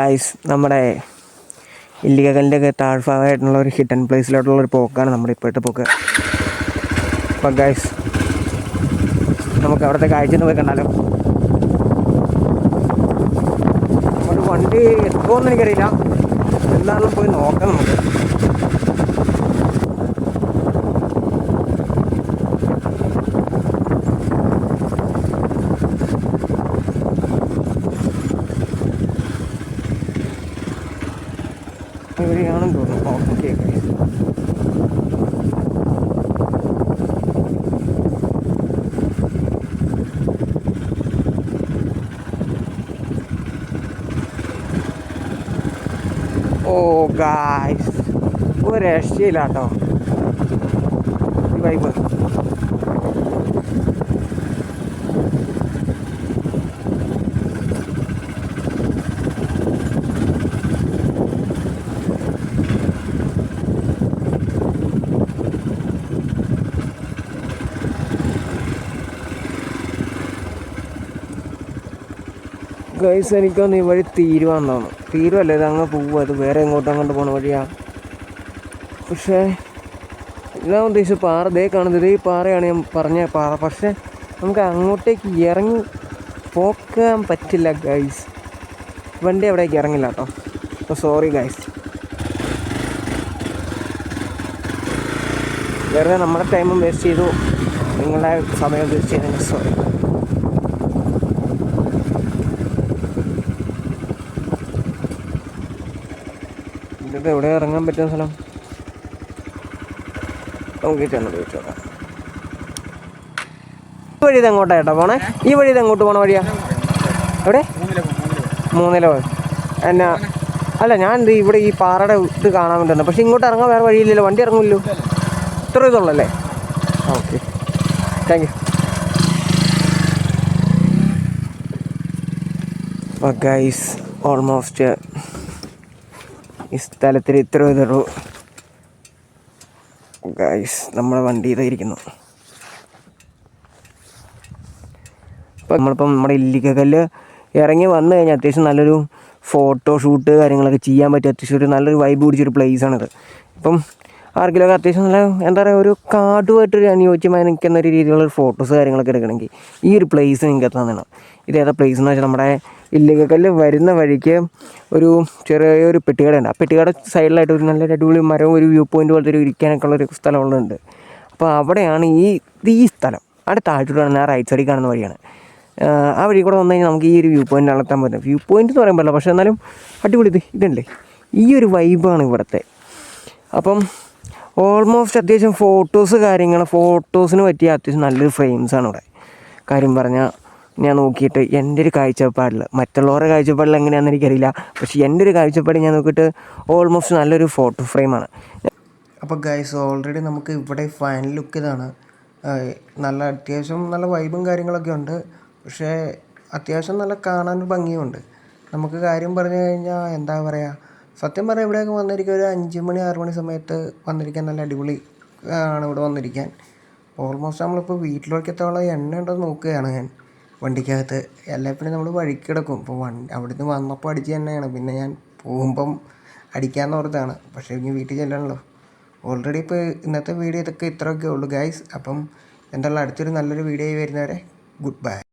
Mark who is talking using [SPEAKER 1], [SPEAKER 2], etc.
[SPEAKER 1] Guys നമ്മുടെ ഇല്ലികകലിന്റെയൊക്കെ താഴ്ഭാഗമായിട്ടുള്ള ഒരു hidden പ്ലേസിലോട്ടുള്ള ഒരു പോക്കാണ് നമ്മുടെ ഇപ്പോഴത്തെ പോക്ക്. അപ്പം ഗൈസ് നമുക്ക് അവിടുത്തെ കാഴ്ച ഒന്ന് പോയി കണ്ടാലോ? നമ്മുടെ വണ്ടി എത്തുമോയെന്ന് എനിക്കറിയില്ല. എന്താണെന്ന് പോയി നോക്കാം നമുക്ക്. ഇവിടെയാണെന്ന് തോന്നുന്നു ഓക്കെ ഓ ഗായ്സ് ഒരു രക്ഷയില്ല കേട്ടോ ഈ വൈബ് ഗൈസ് എനിക്കൊന്ന് ഈ വഴി തീരുവാന്നാണ്. തീരുവല്ല ഇത് അങ്ങ് പോവുക? അത് വേറെ എങ്ങോട്ടും അങ്ങോട്ട് പോണ വഴിയാ? പക്ഷേ ഞാൻ ഉദ്ദേശിച്ചത് പാറ. ദേ കാണുന്നത് ഈ പാറയാണ് ഞാൻ പറഞ്ഞ പാറ. പക്ഷേ നമുക്ക് അങ്ങോട്ടേക്ക് ഇറങ്ങി പോക്കാൻ പറ്റില്ല ഗൈസ് വണ്ടി അവിടേക്ക് ഇറങ്ങില്ല കേട്ടോ. അപ്പോൾ സോറി ഗൈസ് വെറുതെ നമ്മുടെ ടൈമും വേസ്റ്റ് ചെയ്തു. നിങ്ങളുടെ സമയം വേസ്റ്റ് ചെയ്തതിന് സോറി ഇതിപ്പോൾ എവിടെ ഇറങ്ങാൻ പറ്റുന്ന സ്ഥലം? ഈ വഴി ഇത് എങ്ങോട്ടാ ചേട്ടാ പോണേ? ഈ വഴി ഇതങ്ങോട്ട് പോണ വഴിയാ? എവിടെ? മൂന്നില. പോയി എന്നാ അല്ല ഞാൻ എന്ത് ഇവിടെ ഈ പാറയുടെ ഇത് കാണാൻ വേണ്ടി പക്ഷെ ഇങ്ങോട്ട് ഇറങ്ങാൻ വേറെ വഴിയില്ലല്ലോ. വണ്ടി ഇറങ്ങില്ലോ ഇത്ര ഇതുള്ളല്ലേ? ഓക്കെ. താങ്ക് യു ഓൾമോസ്റ്റ് ഈ സ്ഥലത്തിൽ ഇത്ര ഇതുള്ളൂ ഗൈസ് നമ്മുടെ വണ്ടി ഇതായിരിക്കുന്നു ഇപ്പം നമ്മളിപ്പം നമ്മുടെ ഇല്ലിക്കക്കല്ല് ഇറങ്ങി വന്നു കഴിഞ്ഞാൽ അത്യാവശ്യം നല്ലൊരു ഫോട്ടോ ഷൂട്ട് കാര്യങ്ങളൊക്കെ ചെയ്യാൻ പറ്റിയ അത്യാവശ്യം ഒരു നല്ലൊരു വൈബ് പിടിച്ചൊരു പ്ലേസാണിത് ഇപ്പം ആർക്കെങ്കിലുമൊക്കെ അത്യാവശ്യം നല്ല എന്താ പറയുക ഒരു കാടുമായിട്ടൊരു അനുയോജ്യമായി നിൽക്കുന്ന ഒരു രീതിയിലുള്ള ഫോട്ടോസ് കാര്യങ്ങളൊക്കെ എടുക്കണമെങ്കിൽ ഈ ഒരു പ്ലേസ് നിങ്ങൾക്ക് എത്താൻ വേണം ഇത് ഏതാ പ്ലേസ് എന്ന് വെച്ചാൽ നമ്മുടെ ഇല്ലികക്കല്ല് വരുന്ന വഴിക്ക് ഒരു ചെറിയൊരു പെട്ടികടയുണ്ട് ആ പെട്ടികട സൈഡിലായിട്ട് ഒരു നല്ലൊരു അടിപൊളി മരവും ഒരു വ്യൂ പോയിന്റ് പോലത്തെ ഒരു ഇരിക്കാനൊക്കെ ഉള്ളൊരു സ്ഥലമുള്ളുണ്ട് അപ്പോൾ അവിടെയാണ് ഈ ഈ സ്ഥലം. അവിടെ താഴോട്ട് കാണുന്ന ആ റൈറ്റ് സൈഡിൽ കാണുന്ന വഴിയാണ്. ആ വഴി കൂടെ വന്നു കഴിഞ്ഞാൽ നമുക്ക് ഈ ഒരു വ്യൂ പോയിന്റ് നടത്താൻ പറ്റും. വ്യൂ പോയിന്റ് എന്ന് പറ്റില്ല പക്ഷേ എന്നാലും അടിപൊളി ഇത്. ഇതുണ്ടേ ഈ ഒരു വൈബാണ് ഇവിടുത്തെ. അപ്പം ഓൾമോസ്റ്റ് അത്യാവശ്യം ഫോട്ടോസ് കാര്യങ്ങൾ ഫോട്ടോസിന് പറ്റിയ അത്യാവശ്യം നല്ലൊരു ഫ്രെയിംസാണ് ഇവിടെ. കാര്യം പറഞ്ഞാൽ ഞാൻ നോക്കിയിട്ട് എന്റെ ഒരു കാഴ്ചപ്പാടിൽ മറ്റുള്ളവരുടെ കാഴ്ചപ്പാടിൽ എങ്ങനെയാണെന്ന് എനിക്കറിയില്ല. പക്ഷേ എന്റെ ഒരു കാഴ്ചപ്പാട് ഞാൻ നോക്കിയിട്ട് ഓൾമോസ്റ്റ് നല്ലൊരു ഫോട്ടോ ഫ്രെയിമാണ് അപ്പോൾ ഗൈസ് ഓൾറെഡി നമുക്ക് ഇവിടെ ഫൈനൽ ലുക്ക് ഇതാണ്. നല്ല അത്യാവശ്യം നല്ല വൈബും കാര്യങ്ങളൊക്കെ ഉണ്ട്. പക്ഷേ അത്യാവശ്യം നല്ല കാണാൻ ഭംഗിയുണ്ട്. നമുക്ക് കാര്യം പറഞ്ഞു കഴിഞ്ഞാൽ എന്താ പറയുക സത്യം പറഞ്ഞാൽ ഇവിടെയൊക്കെ വന്നിരിക്കുക ഒരു അഞ്ച് മണി ആറ് മണി സമയത്ത് വന്നിരിക്കാൻ നല്ല അടിപൊളി ആണ് ഇവിടെ വന്നിരിക്കാൻ. ഓൾമോസ്റ്റ് നമ്മളിപ്പോൾ വീട്ടിലേക്ക് എത്താനുള്ള എണ്ണ ഉണ്ടെന്ന് നോക്കുകയാണ് ഞാൻ. വണ്ടിക്കകത്ത് എല്ലാ പിന്നെ നമ്മൾ വഴിക്ക് കിടക്കും. ഇപ്പോൾ വണ്ടി അവിടുന്ന് വന്നപ്പോൾ അടിച്ച് എണ്ണയാണ്. പിന്നെ ഞാൻ പോകുമ്പം അടിക്കാമെന്ന് ഓർത്താണ് പക്ഷേ ഇനി വീട്ടിൽ ചെല്ലണമല്ലോ ഓൾറെഡി ഇപ്പോൾ ഇന്നത്തെ വീഡിയോ ഇതൊക്കെ ഇത്രയൊക്കെ ഉള്ളൂ ഗൈസ് അപ്പം എന്തായാലും അടുത്തൊരു നല്ലൊരു വീഡിയോ വരുന്നവരെ ഗുഡ് ബൈ